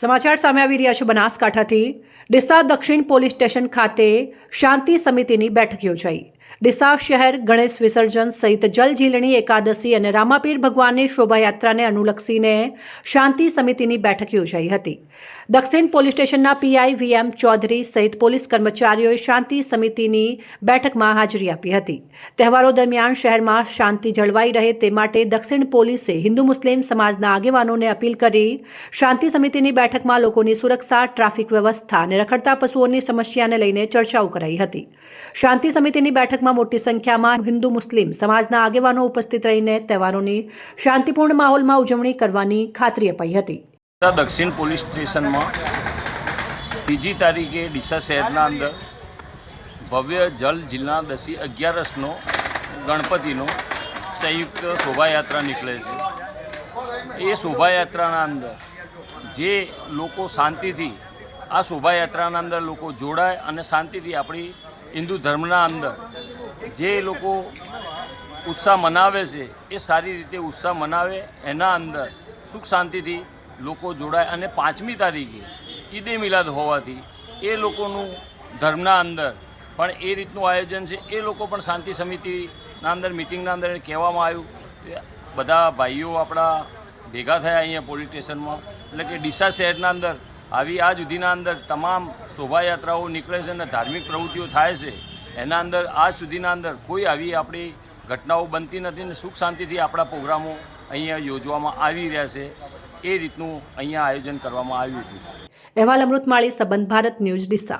સમાચાર સામે આવી રહ્યા છે બનાસકાંઠાથી. ડીસા દક્ષિણ પોલીસ સ્ટેશન ખાતે શાંતિ સમિતિની બેઠક યોજાઈ. ડીસા શહેર ગણેશ વિસર્જન સહિત જલઝીલણી એકાદશી અને રામાપીર ભગવાનની શોભાયાત્રાને અનુલક્ષીને શાંતિ સમિતિની બેઠક યોજાઈ હતી. દક્ષિણ પોલીસ સ્ટેશનના પીઆઈ વીએમ ચૌધરી સહિત પોલીસ કર્મચારીઓએ શાંતિ સમિતિની બેઠકમાં હાજરી આપી હતી. તહેવારો દરમિયાન શહેરમાં શાંતિ જળવાઈ રહે તે માટે દક્ષિણ પોલીસે હિન્દુ મુસ્લિમ સમાજના આગેવાનોને અપીલ કરી શાંતિ સમિતિની બેઠકમાં લોકોની સુરક્ષા, ટ્રાફિક વ્યવસ્થા અને રખડતા પશુઓની સમસ્યાને લઈને ચર્ચાઓ કરાઈ હતી. શાંતિ સમિતિની બેઠકમાં મોટી સંખ્યામાં હિન્દુ, મુસ્લિમ સમાજના આગેવાનો ઉપસ્થિત રહીને તહેવારોની શાંતિપૂર્ણ માહોલમાં ઉજવણી કરવાની ખાતરી અપાઈ હતી. દક્ષિણ પોલીસ સ્ટેશનમાં ત્રીજી તારીખે ડીસા શહેરના અંદર ભવ્ય જલ જિલ્લા દસી અગિયારસનો ગણપતિનો સંયુક્ત શોભાયાત્રા નીકળે છે. એ શોભાયાત્રાના અંદર જે લોકો શાંતિથી આ શોભાયાત્રાના અંદર લોકો જોડાય અને શાંતિથી આપણી હિન્દુ ધર્મના અંદર જે લોકો ઉત્સાહ મનાવે છે, એ સારી રીતે ઉત્સાહ મનાવે. એના અંદર સુખ શાંતિથી લોકો જોડાય અને પાંચમી તારીખે ઈદે મિલાદ હોવાથી એ લોકોનું ધર્મના અંદર પણ એ રીતનું આયોજન છે. એ લોકો પણ શાંતિ સમિતિના અંદર, મિટિંગના અંદર કહેવામાં આવ્યું કે બધા ભાઈઓ આપણા ભેગા થયા અહીંયા પોલીસ સ્ટેશનમાં. એટલે કે ડીસા શહેરના અંદર, આવી આ સુધીના અંદર તમામ શોભાયાત્રાઓ નીકળે છે અને ધાર્મિક પ્રવૃત્તિઓ થાય છે. એના અંદર આજ સુધીના અંદર કોઈ આવી આપણી ઘટનાઓ બનતી નથી અને સુખ શાંતિથી આપણા પ્રોગ્રામો અહીંયા યોજવામાં આવી રહ્યા છે. એ રીતનું અહીંયા આયોજન કરવામાં આવ્યું હતું. અહેવાલ અમૃતમાળી, સંબંધ ભારત ન્યૂઝ ડીસા.